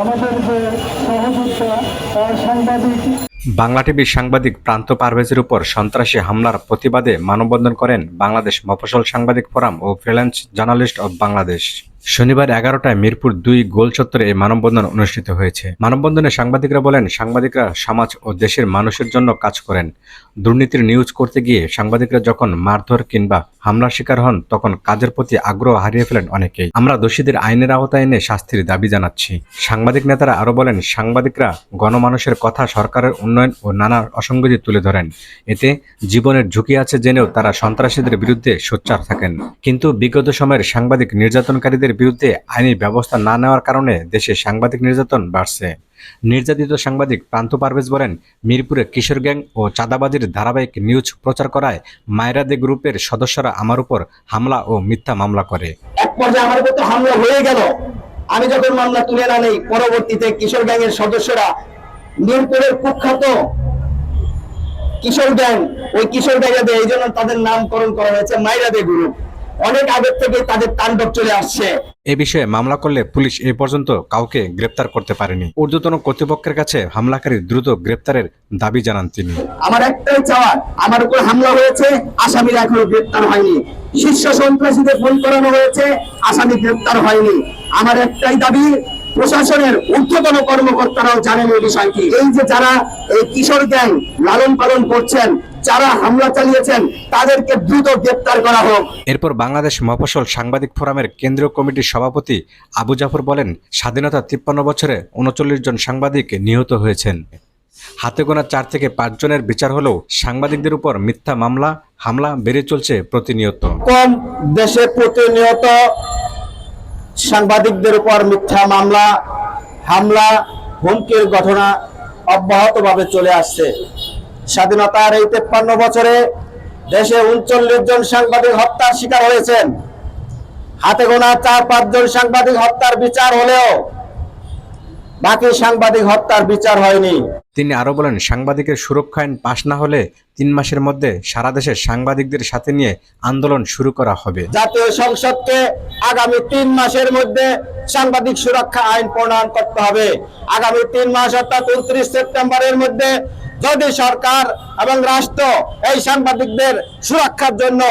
আমাদের যে সহযোগিতা সাংবাদিক। বাংলা টিভির সাংবাদিক প্রান্ত পারভেজের উপর সন্ত্রাসী হামলার প্রতিবাদে মানববন্ধন করেন বাংলাদেশ মফসল সাংবাদিক ফোরাম ও ফ্রিল্যান্স জার্নালিস্ট অব বাংলাদেশ। শনিবার এগারোটায় মিরপুর দুই গোল চত্বরে এই মানববন্ধন অনুষ্ঠিত হয়েছে। মানববন্ধনে সাংবাদিকরা বলেন, সাংবাদিকরা সমাজ ও দেশের মানুষের জন্য কাজ করেন। দুর্নীতির নিউজ করতে গিয়ে সাংবাদিকরা যখন মারধর কিংবা হামলার শিকার হন, তখন কাজের প্রতি আগ্রহ হারিয়ে ফেলেন অনেকেই। আমরা দোষীদের আইনের আওতায় এনে শাস্তির দাবি জানাচ্ছি। সাংবাদিক নেতারা আরও বলেন, সাংবাদিকরা গণমানুষের কথা সরকারের উন্নয়ন ও নানা অসঙ্গতি তুলে ধরেন। এতে জীবনের ঝুঁকি আছে জেনেও তারা সন্ত্রাসীদের বিরুদ্ধে সোচ্চার থাকেন। কিন্তু বিগত সময়ের সাংবাদিক নির্যাতনকারীদের বিরুদ্ধে আইনি ব্যবস্থা না নেওয়ার কারণে দেশে সাংবাদিক নির্যাতন বাড়ছে। নির্যাতিত সাংবাদিক প্রান্ত পারভেজ বলেন মিরপুরে কিশোর গ্যাং ও চাঁদাবাজির ধারাবাহিক নিউজ প্রচার করায় মায়রাদে গ্রুপের সদস্যরা আমার উপর হামলা ও মিথ্যা মামলা করে। এক পর্যায়ে আমার উপর হামলা হয়ে গেল। আমি যখন মামলা তুলে না নেই, পরবর্তীতে কিশোর গ্যাংয়ের সদস্যরা মিরপুরের কুখ্যাত কিশোর গ্যাং, ওই কিশোর গ্যাংয়ে এই জন্য তাদের নামকরণ করা হয়েছে মাইরাদে গ্রুপ। অনেক আগের থেকে তাদের তাণ্ডব চলে আসছে। এ বিষয়ে মামলা করলে পুলিশ এ পর্যন্ত কাউকে গ্রেপ্তার করতে পারেনি। ঊর্ধ্বতন কর্তৃপক্ষের কাছে হামলাকারী দ্রুত গ্রেপ্তারের দাবি জানান তিনি। আমার একটাই চাওয়া আমার উপর হামলা হয়েছে আসামিরা এখনও গ্রেপ্তার হয়নি। শীর্ষ সন্ত্রাসীদের ফোন করানো হয়েছে আসামি গ্রেপ্তার হয়নি। আমার একটাই দাবি প্রশাসনের ঊর্ধ্বতন কর্মকর্তারাও জানেন এই বিষয়টি। এই যে যারা এই কিশোর গ্যাং লালন পালন করছেন যারা হামলা চালিয়েছেন তাদেরকে দ্রুত গ্রেপ্তার করা হোক। এরপর বাংলাদেশ মফস্বল সাংবাদিক ফোরামের কেন্দ্রীয় কমিটির সভাপতি আবু জাফর বলেন স্বাধীনতা তিপ্পান্ন বছরে উনচল্লিশ জন সাংবাদিক নিহত হয়েছেন। হাতে গোনা চার থেকে পাঁচ জনের বিচার হলেও সাংবাদিকদের উপর মিথ্যা মামলা হামলা বেড়ে চলছে প্রতিনিয়ত। কম দেশে প্রতিনিয়ত সাংবাদিকদের উপর মিথ্যা মামলা হামলা হুমকির ঘটনা অব্যাহতভাবে চলে আসছে। স্বাধীনতার এই তেপ্পান্ন বছরে দেশে উনচল্লিশ জন সাংবাদিক হত্যার শিকার হয়েছেন। হাতে গোনা চার পাঁচজন সাংবাদিক হত্যার বিচার হলেও বাকি সাংবাদিক হত্যার বিচার হয়নি। তিনি আরও বলেন সাংবাদিকের সুরক্ষা আইন পাশ না হলে তিন মাসের মধ্যে সারা দেশের সাংবাদিকদের সাথে নিয়ে আন্দোলন শুরু করা হবে। জাতীয় সংসদকে আগামী তিন মাসের মধ্যে সাংবাদিক সুরক্ষা আইন প্রণয়ন করতে হবে। আগামী তিন মাস অর্থাৎ উনত্রিশ সেপ্টেম্বরের মধ্যে যদি সরকার এবং রাষ্ট্র এই সাংবাদিকদের সুরক্ষার জন্য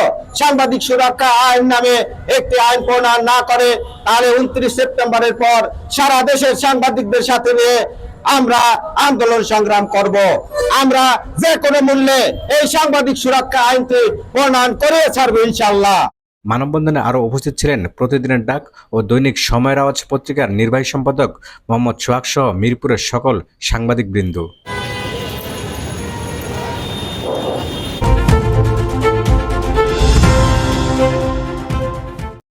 সাংবাদিক সুরক্ষা আইন নামে একটি আইন প্রণয়ন না করে, তাহলে উনত্রিশ সেপ্টেম্বরের পর সারা দেশের সাংবাদিকদের সাথে নিয়ে আমরা আন্দোলন সংগ্রাম করব। আমরা যে কোনো মূল্যে এই সাংবাদিক সুরক্ষা আইনটি প্রণয়ন করে ছাড়বো ইনশাল্লাহ মানববন্ধনে আরও উপস্থিত ছিলেন প্রতিদিনের ডাক ও দৈনিক সময়ের আওয়াজ পত্রিকার নির্বাহী সম্পাদক মোহাম্মদ সোহাগ সহ মিরপুরের সকল সাংবাদিকবৃন্দ।